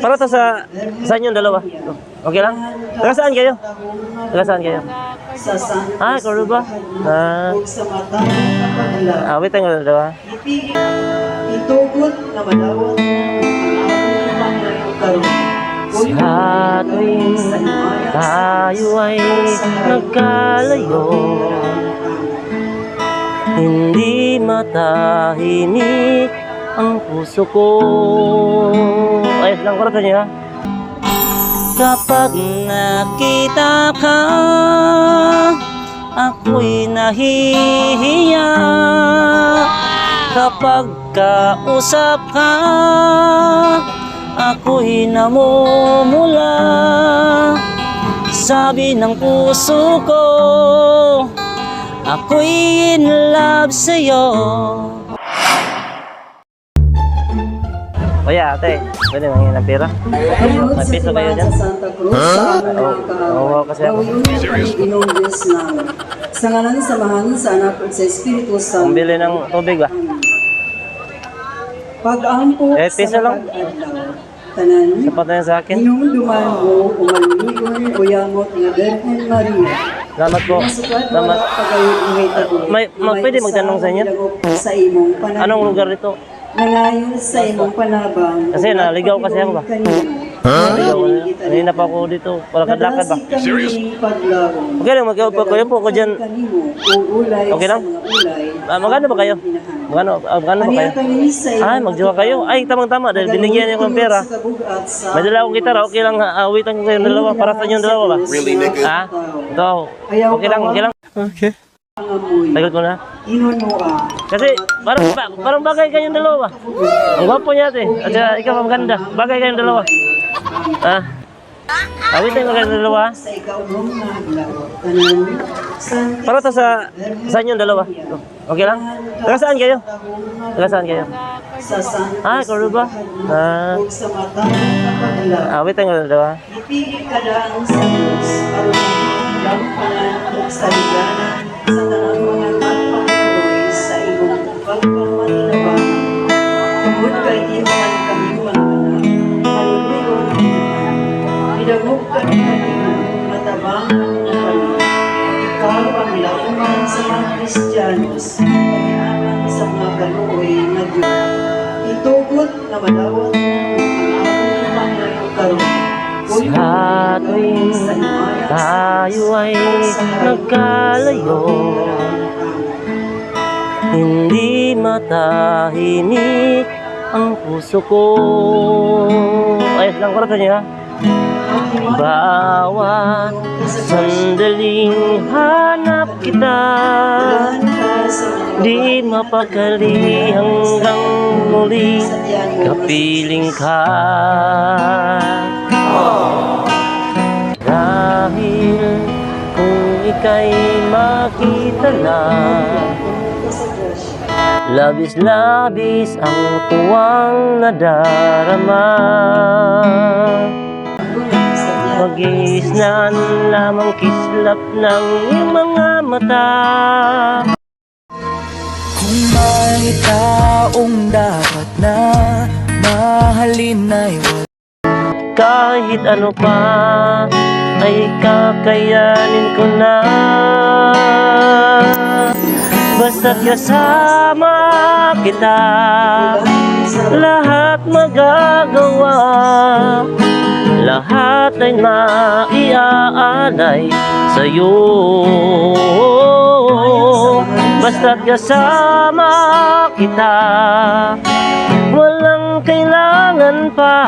Para to sa sa inyong dalawa. Okay lang? Taga saan kayo? Taga saan kayo? Ah, Coruba. Ah, ah wait ang dalawa. Itugot na malawat. Sa tuwing tayo ay nagkalayo Hindi matahimik ang puso ko Ayos lang, kurot niya ha? Kapag nakita ka Ako'y nahihiya. Kapag kausap ka Ako'y namumula. Sabi ng puso ko Ako'y in love sa'yo Kuya, ate, pwede mangin ng pera? May piso kayo dyan? Oo, oo, kasi ako. Namin. Sa ngalan sa Samahan sa Anak at sa Espiritu Santo. Pambili ng tubig ba? Pag-ampo Eh, piso lang. Tanan, Sapat na yan sa akin. Hinumduman mo, umaliligon, uyamot nga Virgen Maria. Salamat po. Salamat. May- ma- pwede magtanong sa inyo? Sa imong. Anong lugar ito? Nangayon sa imong panabang. Kasi naligaw kasi ako ba? Naligaw ko na. Kanina pa ako dito. Wala kadlakad ba? Serious? Okay lang, mag-upo ko. Yan po ako dyan. Okay lang? Ah, magkano ba kayo? Magkano, ah, magkano ba kayo? Ay, magjowa kayo. Ay, tamang-tama. Dahil binigyan niyo ko ng pera. May dala akong gitara. Okay lang, awitan ko kayong dalawa. Para sa inyong dalawa ba? Really, nigga? Ha? Ito. Okay lang, okay lang. Okay. Tagal ko na. Inunoa. Kasi parang parang bagay kayong dalawa. Ang gwapo niya ate. At saka ikaw maganda. Bagay kayong dalawa. Ah. Awitin mo kayong dalawa. Para to sa sa inyong dalawa. Okay lang? Taga saan kayo? Taga saan kayo? Ah, Coruba. Ah. Kapagla. Awitin mo dalawa. Ipigil ka lang sa Diyos. Sa mga kaluoy na Diyos. Itugot na karon. Sa tuwing tayo ay nagkalayo Hindi matahimik ang puso ko Ayos lang, kurot niya ha Bawat sandaling hanap kita Di mapakali hanggang muli Kapiling ka. Dahil kung ika'y makita na Labis-labis ang tuwang nadarama Mag-iisnan lamang kislap ng iyong mga mata. Kung may taong dapat na mahalin ay wala Kahit ano pa ay kakayanin ko na. Basta't kasama kita Lahat magagawa Lahat ay maiaalay sa'yo. Basta't kasama kita Walang kailangan pa.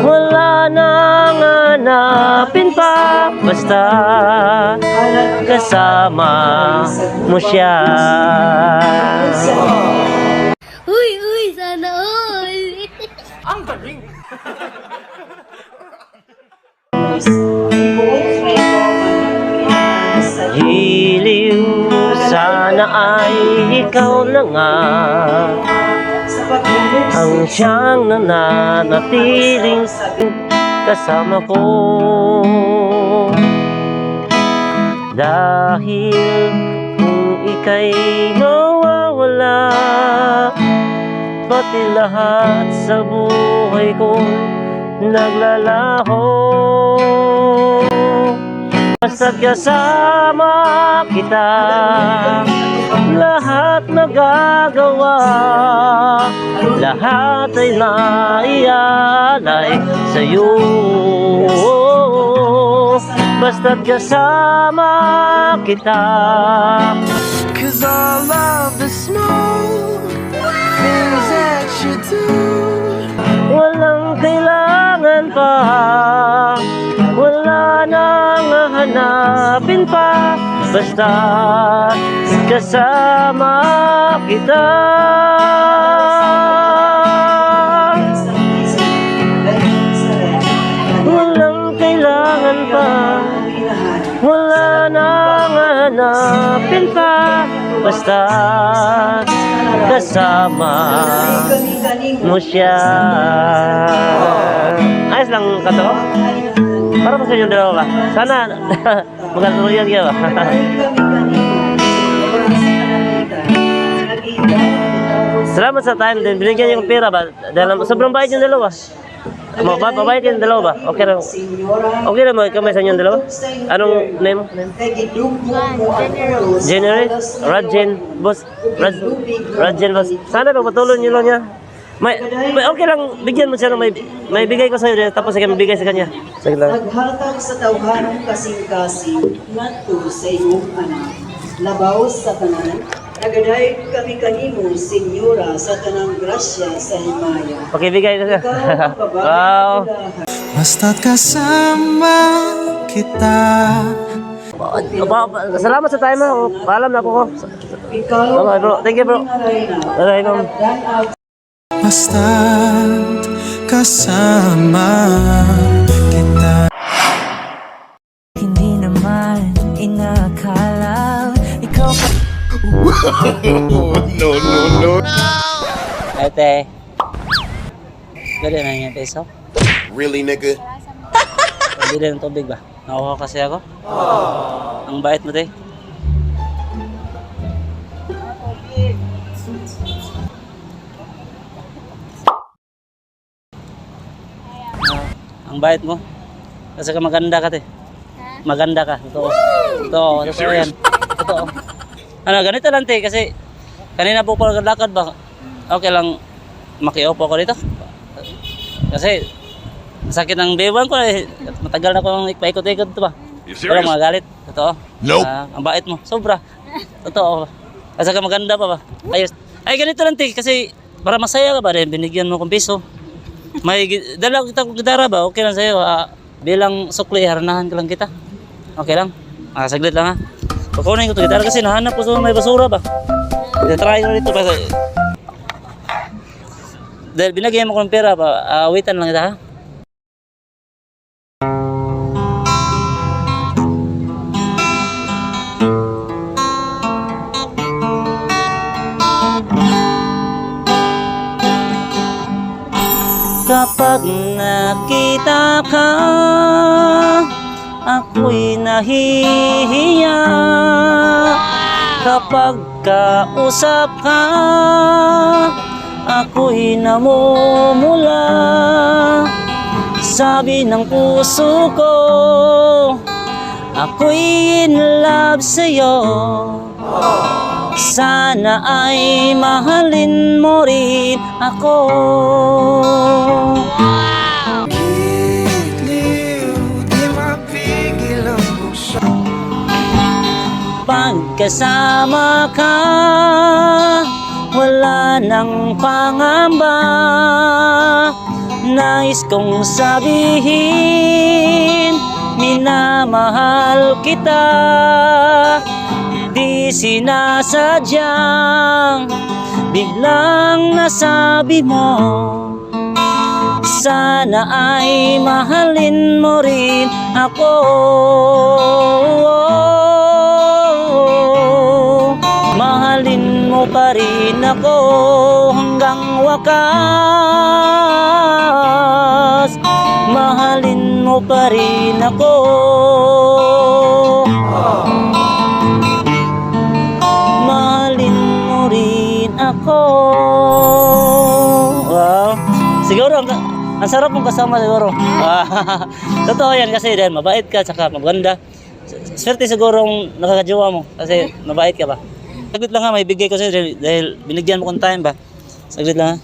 Wala nang hanapin pa. Basta kasama mo siya. Uy, uy, sana all. Giliw sana ay ikaw na nga. Ang siyang nananatiling kasama ko. Dahil kung ika'y mawawala Pati lahat sa buhay ko Naglalaho. Basta't kasama kita Lahat nagagawa Lahat ay naialay sa'yo. Basta't kasama kita. Cause all of the small things that you do kailangan pa Wala nang hanapin pa. Basta kasama kita. Walang kailangan pa. Wala nang hanapin pa. Basta kasama mo siya Ayos lang kato ko? Para pa sa inyong dalawa ba? Sana magkatuluyan kayo ba? Salamat sa time din. Binigyan niyo ng pera ba? Dahil sobrang bayad yung dalawa. Mababa, mabayad yung dalawa ba? Okay lang. Okay lang mga kamay sa inyong dalawa? Anong name? January? Radjen Boss? Rad, Radjen Boss? Sana pagpatuloy niyo lang niya. May, may okay lang, bigyan mo siya ng may, may bigay ko sa'yo tapos sige mabigay sa kanya. Sige lang. Naghatag sa tawhanong kasing-kasing ngadto sa imong anak. Labaw sa tanan. Nagaday kami kanimo, Senyora, sa tanang grasya sa Himaya. Pakibigay na siya. Ikaw babae wow. Basta't kasama kita Ba- ba- Salamat sa time mo. Paalam na ako ko. Ikaw Okay bro, thank you bro. Ma'am. Basta't kasama kita Hindi naman inakala Ikaw pa Ate. Ganda na yung peso. Really, nigga? Bili ng tubig ba? Nakuha kasi ako. Ang bait mo, te. Ang bait mo. Kasi ka maganda ka, te. Maganda ka. Totoo. Totoo. Totoo yan. Totoo. Ano, ganito lang, te. Kasi kanina po ko lakad ba? Okay lang makiupo ko dito. Kasi sakit ng bewan ko eh. Matagal na akong paikot-ikot ito ba? Pero mga galit. Totoo. Nope. Ah, ang bait mo. Sobra. Totoo. Kasi ka maganda pa ba? Ayos. Ay ganito lang te. Kasi para masaya ka ba rin. Binigyan mo kong piso. May gi- dala kita kong gitara ba? Okay lang sa'yo. Ah, bilang sukli, haranahan ka lang kita. Okay lang. Ah, saglit lang ha. Kukunin ko ito gitara kasi nahanap ko sa may basura ba? Try ko dito kasi dahil binagyan mo ko ng pera pa, awitan lang kita ha. Kapag nakita ka, ako'y nahihiya. Kapag kausap ka, ako'y namumula. Sabi ng puso ko, ako'y in love sa'yo. Sana ay mahalin mo rin ako. Pagkasama ka, wala nang pangamba. Nais kong sabihin, minamahal kita. Di sinasadyang, biglang nasabi mo. Sana ay mahalin mo rin ako mo pa rin ako hanggang wakas Mahalin mo pa rin ako Mahalin mo rin ako Ang sarap mong kasama siguro. Totoo yan kasi dahil mabait ka, tsaka maganda. Swerte siguro ang nakakajowa mo kasi mabait ka ba. Saglit lang ha, may bigay ko sa'yo dahil, dahil binigyan mo kong time ba. Saglit lang ha.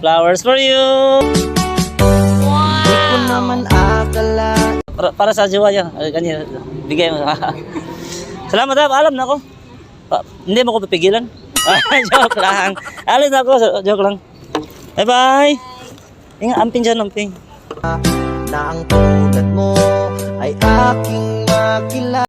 Flowers for you! Di ko naman akala Para, para sa jowa niya. Ay, Kanya, bigay mo. Salamat ha, paalam na ako. Pa, hindi mo ko pipigilan. joke lang. Alis na ako, joke lang. Bye-bye! Inga, amping dyan, amping. na ang tulad mo ay aking makilala